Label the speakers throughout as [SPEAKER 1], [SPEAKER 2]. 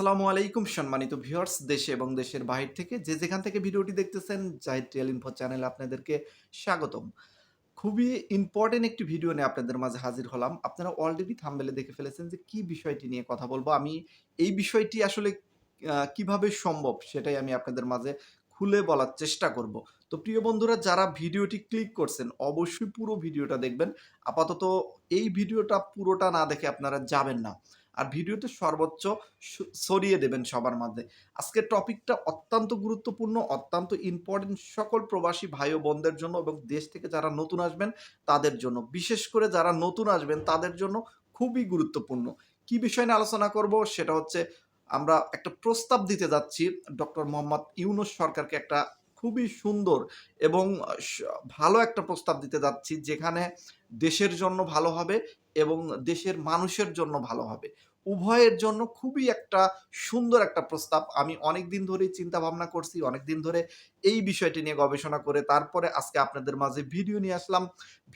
[SPEAKER 1] আসসালামু আলাইকুম, সম্মানিত ভিউয়ার্স দেশে এবং দেশের বাহির থেকে যে যেখান থেকে ভিডিওটি দেখতেছেন, জাহিদ রিয়েল ইনফো চ্যানেলে আপনাদেরকে স্বাগতম। খুবই ইম্পর্টেন্ট একটি ভিডিও নিয়ে আপনাদের মাঝে হাজির হলাম। আপনারা অলরেডি থাম্বেলে দেখে ফেলেছেন যে কি বিষয়টি নিয়ে কথা বলব। আমি এই বিষয়টি আসলে কীভাবে সম্ভব সেটাই আমি আপনাদের মাঝে খুলে বলার চেষ্টা করব। তো প্রিয় বন্ধুরা, যারা ভিডিওটি ক্লিক করছেন, অবশ্যই পুরো ভিডিওটা দেখবেন। আপাতত এই ভিডিওটা পুরোটা না দেখে আপনারা যাবেন না। আর ভিডিওতে সর্বোচ্চ ছড়িয়ে দেবেন সবার মাঝে। আজকের টপিকটা অত্যন্ত গুরুত্বপূর্ণ, অত্যন্ত ইম্পর্টেন্ট সকল প্রবাসী ভাই ও বোনদের জন্য এবং দেশ থেকে যারা নতুন আসবেন তাদের জন্য। বিশেষ করে যারা নতুন আসবেন তাদের জন্য খুবই গুরুত্বপূর্ণ। কি বিষয় নিয়ে আলোচনা করব? সেটা হচ্ছে আমরা একটা প্রস্তাব দিতে যাচ্ছি ডক্টর মোহাম্মদ ইউনুস সরকারকে একটা খুবই সুন্দর এবং ভালো একটা প্রস্তাব দিতে যাচ্ছি, যেখানে দেশের জন্য ভালো হবে এবং দেশের মানুষের জন্য ভালো হবে। উভয়ের জন্য খুবই একটা সুন্দর একটা প্রস্তাব। আমি অনেক দিন ধরেই চিন্তা ভাবনা করছি অনেক দিন ধরে এই বিষয়টি নিয়ে গবেষণা করে তারপরে আজকে আপনাদের মাঝে ভিডিও নিয়ে আসলাম,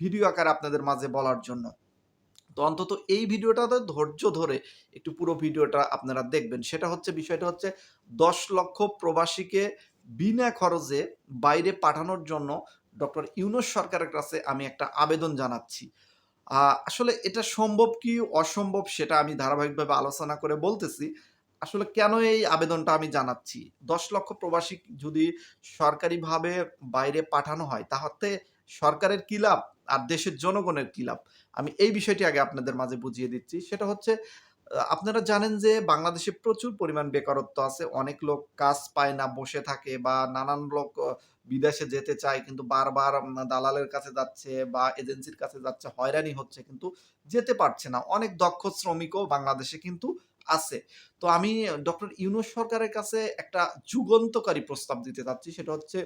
[SPEAKER 1] ভিডিও আকারে আপনাদের মাঝে বলার জন্য। তো অন্তত এই ভিডিওটাতে ধৈর্য ধরে একটু পুরো ভিডিওটা আপনারা দেখবেন। সেটা হচ্ছে, বিষয়টা হচ্ছে দশ লক্ষ প্রবাসীকে বিনা খরচে বাইরে পাঠানোর জন্য ডক্টর ইউনুস সরকারের কাছে আমি একটা আবেদন জানাচ্ছি। আসলে এটা সম্ভব কি অসম্ভব সেটা আমি ধারাবাহিকভাবে আলোচনা করে বলতেছি। আসলে কেন এই আবেদনটা আমি জানাচ্ছি? দশ লক্ষ প্রবাসী যদি সরকারিভাবে বাইরে পাঠানো হয়, তাহলে সরকারের কি লাভ? আর দেশের জনগণের কি লাভ? আমি এই বিষয়টি আগে আপনাদের মাঝে বুঝিয়ে দিচ্ছি। সেটা হচ্ছে আপনারা জানেন যে বাংলাদেশে প্রচুর পরিমাণ বেকারত্ব আছে। অনেক লোক কাজ পায় না, বসে থাকে বা নানান লোক বিদেশে যেতে চায় কিন্তু বারবার দালালের কাছে যাচ্ছে বা এজেন্সির কাছে যাচ্ছে, হয়রানি হচ্ছে কিন্তু যেতে পারছে না। অনেক দক্ষ শ্রমিকও বাংলাদেশে কিন্তু আছে। তো আমি, ডক্টর ইউনুস সরকারের কাছে একটা যুগান্তকারী প্রস্তাব দিতে চাচ্ছি, সেটা হচ্ছে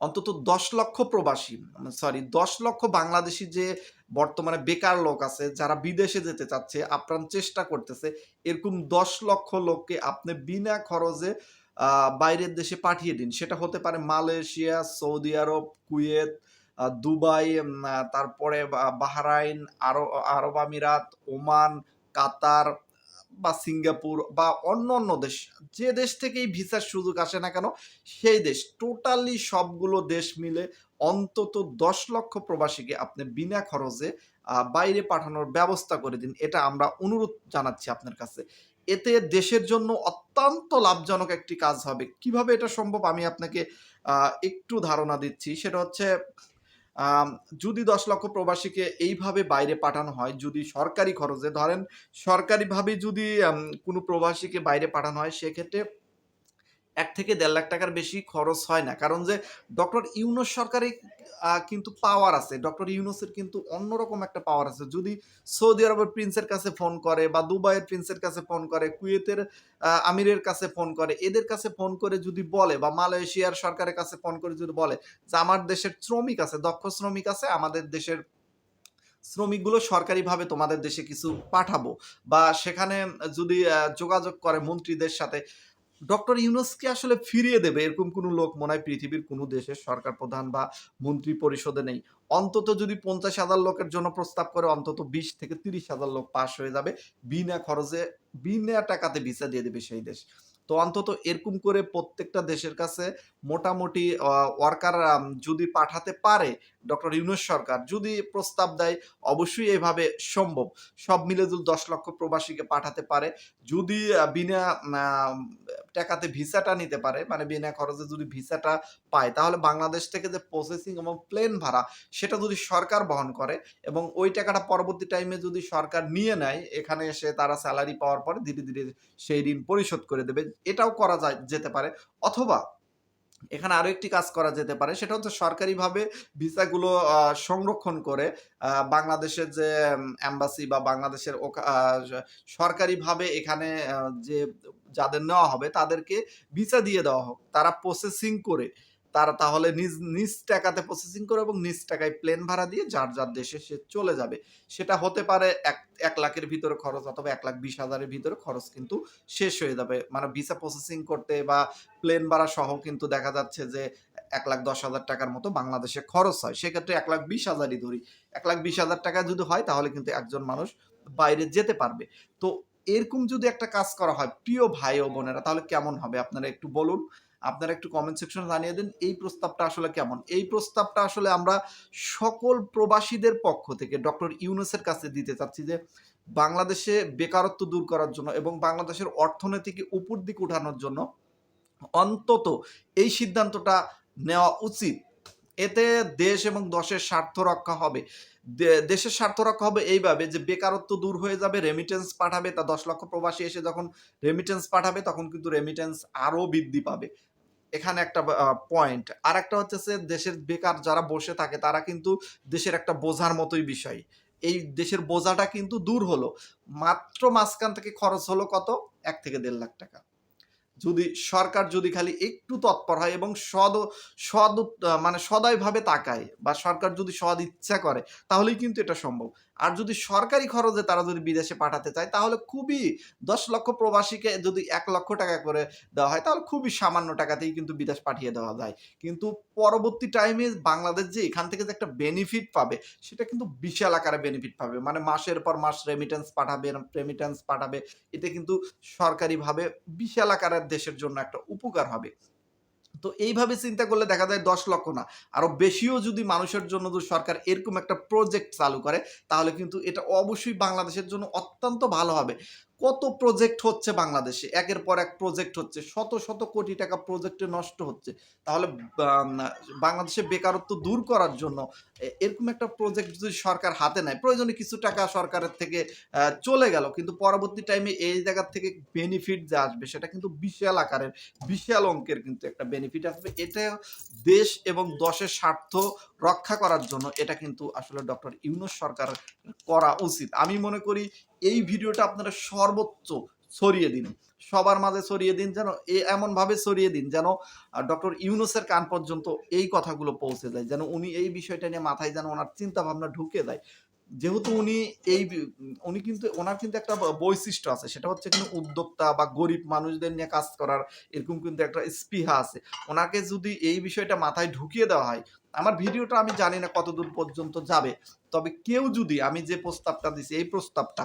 [SPEAKER 1] অন্তত দশ লক্ষ প্রবাসী সরি দশ লক্ষ বাংলাদেশি যে বর্তমানে বেকার লোক আছে, যারা বিদেশে যেতে চাচ্ছে, আপ্রাণ চেষ্টা করতেছে, এরকম দশ লক্ষ লোককে আপনি বিনা খরচে বাইরের দেশে পাঠিয়ে দিন। সেটা হতে পারে Malaysia, Saudi Arab, Kuwait Dubai তারপরে Bahrain, Arab Arab Emirates, Oman, Qatar বা সিঙ্গাপুর বা অন্য অন্য দেশ, যে দেশ থেকেই ভিসার সুযোগ আসে না কেন, সেই দেশ, টোটালি সবগুলো দেশ মিলে অন্তত দশ লক্ষ প্রবাসীকে আপনি বিনা খরচে বাইরে পাঠানোর ব্যবস্থা করে দিন। এটা আমরা অনুরোধ জানাচ্ছি আপনার কাছে। এতে দেশের জন্য অত্যন্ত লাভজনক একটি কাজ হবে। কীভাবে এটা সম্ভব আমি আপনাকে একটু ধারণা দিচ্ছি। সেটা হচ্ছে যদি দশ লক্ষ প্রবাসীকে এইভাবে বাইরে পাঠানো হয়, যদি সরকারি খরচে, ধরেন সরকারিভাবে যদি কোনো প্রবাসীকে বাইরে পাঠানো হয়, সেক্ষেত্রে এক থেকে দেড় লাখ টাকার বেশি খরচ হয় না। কারণ যে ডক্টর ইউনুস সরকারে আহ, কিন্তু পাওয়ার আছে। ডক্টর ইউনুসের কিন্তু অন্যরকম একটা পাওয়ার আছে। যদি সৌদি আরবের প্রিন্সের কাছে ফোন করে বা দুবাইয়ের প্রিন্সের কাছে ফোন করে কুয়েতের আমিরের কাছে ফোন করে এদের কাছে ফোন করে যদি বলে বা মালয়েশিয়ার সরকারের কাছে ফোন করে যদি বলে যে আমার দেশের শ্রমিক আছে দক্ষ শ্রমিক আছে আমাদের দেশের শ্রমিকগুলো সরকারিভাবে তোমাদের দেশে কিছু পাঠাবো। বা সেখানে যদি যোগাযোগ করে মন্ত্রীদের সাথে ডক্টর ইউনুসকে আসলে ফিরিয়ে দেবে, এরকম কোনো লোক মনে হয় পৃথিবীর কোনো দেশের সরকার প্রধান বা মন্ত্রী পরিষদে নেই। অন্তত যদি পঞ্চাশ হাজার লোকের জন্য প্রস্তাব করে, অন্তত বিশ থেকে তিরিশ হাজার লোক পাস হয়ে যাবে, বিনা খরচে, বিনা টাকাতে ভিসা দিয়ে দেবে সেই দেশ। তো অন্তত এরকম করে প্রত্যেকটা দেশের কাছে মোটামুটি ওয়ার্কার যদি পাঠাতে পারে ডক্টর ইউনুস সরকার যদি প্রস্তাব দেয়, অবশ্যই এভাবে সম্ভব। সব মিলে যদি দশ লক্ষ প্রবাসীকে পাঠাতে পারে, যদি বিনা টাকাতে ভিসাটা নিতে পারে মানে বিনা খরচে যদি ভিসাটা পায়, তাহলে বাংলাদেশ থেকে যে প্রসেসিং এবং প্লেন ভাড়া, সেটা যদি সরকার বহন করে এবং ওই টাকাটা পরবর্তী টাইমে যদি সরকার নিয়ে নেয়, এখানে এসে তারা স্যালারি পাওয়ার পরে ধীরে ধীরে সেই ঋণ পরিশোধ করে দেবে। এটাও করা যায়, যেতে পারে। অথবা এখানে আরও একটি কাজ করা যেতে পারে, সেটা হচ্ছে সরকারিভাবে ভিসাগুলো সংরক্ষণ করে বাংলাদেশের যে অ্যাম্বাসি বা বাংলাদেশের সরকারিভাবে এখানে যে যাদের নেওয়া হবে তাদেরকে ভিসা দিয়ে দেওয়া হোক, তারা প্রসেসিং করে। তারা তাহলে নিজ নিজ টাকাতে প্রসেসিং করে এবং নিজ টাকায় প্লেন ভাড়া দিয়ে যার যার দেশে সে চলে যাবে। সেটা হতে পারে এক এক লাখের ভিতরে খরচ অথবা এক লাখ বিশ হাজারের ভিতরে খরচ কিন্তু শেষ হয়ে যাবে। মানে ভিসা প্রসেসিং করতে বা প্লেন ভাড়া সহ কিন্তু দেখা যাচ্ছে যে এক লাখ দশ হাজার টাকার মতো বাংলাদেশে খরচ হয়। সেক্ষেত্রে এক লাখ বিশ হাজারই ধরি। এক লাখ বিশ হাজার টাকা যদি হয় তাহলে কিন্তু একজন মানুষ বাইরে যেতে পারবে। তো এরকম যদি একটা কাজ করা হয়, প্রিয় ভাই ও বোনেরা, তাহলে কেমন হবে? আপনারা একটু বলুন। আপনারা একটু কমেন্ট সেকশনে জানিয়ে দিন, এই প্রস্তাবটা আসলে কেমন? এই প্রস্তাবটা আসলে আমরা সকল প্রবাসীদের পক্ষ থেকে ডক্টর ইউনুসের কাছে দিতে চাচ্ছি যে, বাংলাদেশে বেকারত্ব দূর করার জন্য এবং বাংলাদেশের অর্থনীতিকে উপর দিকে উঠানোর জন্য অন্তত এই সিদ্ধান্তটা নেওয়া উচিত। এতে দেশ এবং দশের স্বার্থ রক্ষা হবে। দেশের স্বার্থ রক্ষা হবে এইভাবে যে বেকারত্ব দূর হয়ে যাবে রেমিটেন্স পাঠাবে, তা দশ লক্ষ প্রবাসী এসে যখন রেমিটেন্স পাঠাবে, তখন কিন্তু রেমিটেন্স আরও বৃদ্ধি পাবে। এখানে একটা পয়েন্ট আর একটা হচ্ছে দেশের বেকার যারা বসে থাকে, তারা কিন্তু দেশের একটা বোঝার মতোই বিষয়। এই দেশের বোঝাটা কিন্তু দূর হলো। মাত্র মাঝখান থেকে খরচ হলো কত? এক থেকে দেড় লাখ টাকা। যদি সরকার যদি খালি একটু তৎপর হয় এবং সদ সদ মানে সদয়ভাবে তাকায় বা সরকার যদি সদ ইচ্ছা করে, তাহলেই কিন্তু এটা সম্ভব। আর যদি সরকারি খরচে তারা যদি বিদেশে পাঠাতে চায়, তাহলে খুবই দশ লক্ষ প্রবাসীকে যদি এক লক্ষ টাকা করে দেওয়া হয়, তাহলে খুবই সামান্য টাকাতেই কিন্তু বিদেশ পাঠিয়ে দেওয়া যায়। কিন্তু পরবর্তী টাইমে বাংলাদেশ যে এখান থেকে যে একটা বেনিফিট পাবে, সেটা কিন্তু বিশাল আকারে বেনিফিট পাবে। মানে মাসের পর মাস রেমিটেন্স পাঠাবে রেমিটেন্স পাঠাবে, এতে কিন্তু সরকারিভাবে বিশাল আকারের দেশের জন্য একটা উপকার হবে। তো এইভাবে চিন্তা করলে দেখা যায় দশ লক্ষ না। আরও বেশিও যদি মানুষের জন্য যদি সরকার এরকম একটা প্রজেক্ট চালু করে, তাহলে কিন্তু এটা অবশ্যই বাংলাদেশের জন্য অত্যন্ত ভালো হবে। কত প্রজেক্ট হচ্ছে বাংলাদেশে? একের পর এক প্রজেক্ট হচ্ছে, শত শত কোটি টাকা প্রজেক্টে নষ্ট হচ্ছে। তাহলে বাংলাদেশে বেকারত্ব দূর করার জন্য এরকম একটা প্রজেক্ট যদি সরকার হাতে নেয়, প্রয়োজনে কিছু টাকা সরকারের থেকে চলে গেল। কিন্তু পরবর্তী টাইমে এই জায়গা থেকে বেনিফিট যে আসবে, সেটা কিন্তু বিশাল আকারের, বিশাল অঙ্কের কিন্তু একটা বেনিফিট আসবে। এটা দেশ এবং দশের স্বার্থ রক্ষা করার জন্য এটা কিন্তু আসলে ডক্টর ইউনুস সরকার করা উচিত। আমি মনে করি এই ভিডিওটা আপনারা সর্বোচ্চ ছড়িয়ে দিন। সবার মাঝে ছড়িয়ে দিন যেন এ এমন ভাবে ছড়িয়ে দিন যেন ডক্টর ইউনুসের কান পর্যন্ত এই কথাগুলো পৌঁছে যায়, যেন উনি এই বিষয়টা নিয়ে মাথায় যেন ওনার চিন্তা ভাবনা ঢুকে যায়। যেহেতু উনি এই উনি কিন্তু, ওনার কিন্তু একটা বৈশিষ্ট্য আছে, সেটা হচ্ছে কিন্তু উদ্যোক্তা বা গরিব মানুষদের নিয়ে কাজ করার এরকম কিন্তু একটা স্পৃহা আছে। ওনাকে যদি এই বিষয়টা মাথায় ঢুকিয়ে দেওয়া হয়, আমার ভিডিওটা আমি জানি না কতদূর পর্যন্ত যাবে, তবে কেউ যদি আমি যে প্রস্তাবটা দিছি, এই প্রস্তাবটা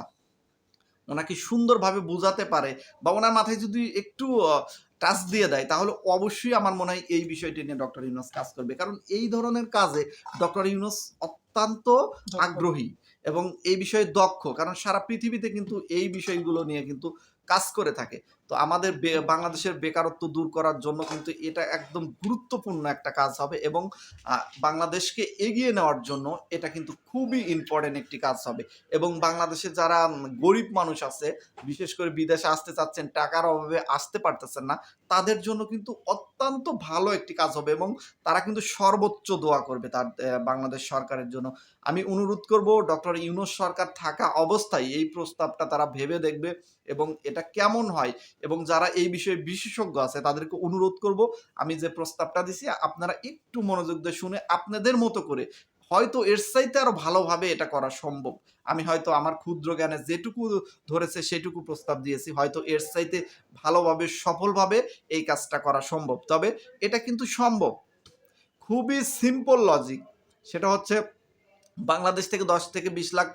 [SPEAKER 1] ওনাকে সুন্দরভাবে বোঝাতে পারে বা ওনার মাথায় যদি একটু টাচ দিয়ে দেয় তাহলে অবশ্যই আমার মনে হয় এই বিষয়টি নিয়ে ডক্টর ইউনুস কাজ করবে। কারণ এই ধরনের কাজে ডক্টর ইউনুস অত্যন্ত আগ্রহী এবং এই বিষয়ে দক্ষ। কারণ সারা পৃথিবীতে কিন্তু এই বিষয়গুলো নিয়ে কিন্তু কাজ করে থাকে। তো আমাদের বাংলাদেশের বেকারত্ব দূর করার জন্য কিন্তু এটা একদম গুরুত্বপূর্ণ একটা কাজ হবে এবং বাংলাদেশকে এগিয়ে নেওয়ার জন্য এটা কিন্তু খুবই ইম্পর্টেন্ট একটি কাজ হবে। এবং বাংলাদেশে যারা গরিব মানুষ আছে, বিশেষ করে বিদেশে আসতে চাচ্ছেন, টাকার অভাবে আসতে পারতেছেন না, তাদের জন্য কিন্তু অত্যন্ত ভালো একটি কাজ হবে এবং তারা কিন্তু সর্বোচ্চ দোয়া করবে তার বাংলাদেশ সরকারের জন্য। আমি অনুরোধ করব, ডক্টর ইউনুস সরকার থাকা অবস্থায় এই প্রস্তাবটা তারা ভেবে দেখবে। এবং এটা কেমন হয় এবং যারা এই বিষয়ে বিশেষজ্ঞ আছে, তাদেরকে অনুরোধ করব, আমি যে প্রস্তাবটা দিছি, আপনারা একটু মনোযোগ দিয়ে শুনে আপনাদের মতো করে হয়তো এর চাইতে আরও ভালোভাবে এটা করা সম্ভব। আমি হয়তো আমার ক্ষুদ্র জ্ঞানে যেটুকু ধরেছে, সেটুকু প্রস্তাব দিয়েছি, হয়তো এর চাইতে ভালোভাবে, সফলভাবে এই কাজটা করা সম্ভব। তবে এটা কিন্তু সম্ভব। খুবই সিম্পল লজিক সেটা হচ্ছে বাংলাদেশ থেকে দশ থেকে বিশ লাখ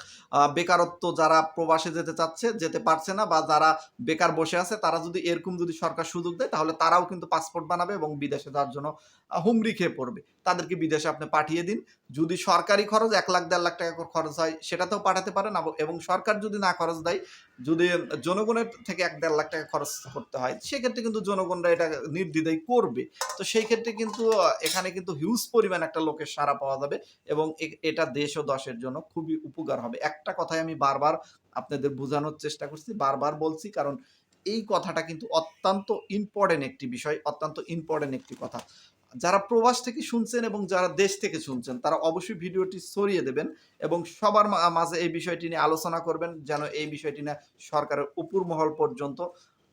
[SPEAKER 1] বেকারত্ব যারা প্রবাসে যেতে চাচ্ছে, যেতে পারছে না বা যারা বেকার বসে আছে, তারা যদি এরকম যদি সরকার সুযোগ দেয়, তাহলে তারাও কিন্তু পাসপোর্ট বানাবে এবং বিদেশে যাওয়ার জন্য হুমড়ি খেয়ে পড়বে। তাদেরকে বিদেশে আপনি পাঠিয়ে দিন। যদি সরকারি খরচ এক লাখ, দেড় লাখ টাকা খরচ হয়, সেটাতেও পাঠাতে পারেন এবং সরকার যদি না খরচ দেয়, যদি জনগণের থেকে এক, দেড় লাখ টাকা খরচ করতে হয়, সেক্ষেত্রে কিন্তু জনগণরা এটা নির্দ্বিধায় করবে। তো সেই ক্ষেত্রে কিন্তু এখানে কিন্তু হিউজ পরিমাণ একটা লোকের সাড়া পাওয়া যাবে এবং এটা দেশ ও দশের জন্য খুবই উপকার হবে। একটা কথাই আমি বারবার আপনাদের বোঝানোর চেষ্টা করছি, বারবার বলছি, কারণ এই কথাটা কিন্তু অত্যন্ত ইম্পর্টেন্ট একটি বিষয়, অত্যন্ত ইম্পর্টেন্ট একটি কথা। যারা প্রবাস থেকে শুনছেন এবং যারা দেশ থেকে শুনছেন তারা অবশ্যই ভিডিওটি ছড়িয়ে দেবেন এবং সবার মাঝে এই বিষয়টি নিয়ে আলোচনা করবেন যেন এই বিষয়টি নিয়ে সরকারের উপর মহল পর্যন্ত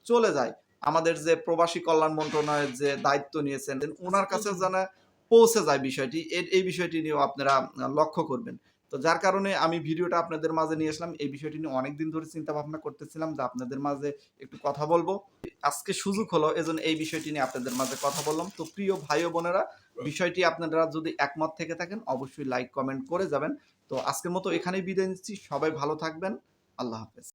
[SPEAKER 1] চলে যায়। আমাদের যে প্রবাসী কল্যাণ মন্ত্রণালয়ের যে দায়িত্ব নিয়েছেন ওনার কাছে যেন পৌঁছে যায় বিষয়টি এই বিষয়টি নিয়েও আপনারা লক্ষ্য করবেন। তো যার কারণে আমি ভিডিওটা আপনাদের মাঝে নিয়ে আসলাম। এই বিষয়টি নিয়ে অনেকদিন ধরে চিন্তা ভাবনা করতেছিলাম যে আপনাদের মাঝে একটু কথা বলব। আজকে সুযোগ হলো, এজন্য এই বিষয়টি নিয়ে আপনাদের মাঝে কথা বললাম। তো প্রিয় ভাই বোনেরা, বিষয়টি আপনারা যদি একমত থেকে থাকেন, অবশ্যই লাইক কমেন্ট করে যাবেন। তো আজকের মতো এখানেই বিদায় নিচ্ছি। সবাই ভালো থাকবেন। আল্লাহ হাফেজ।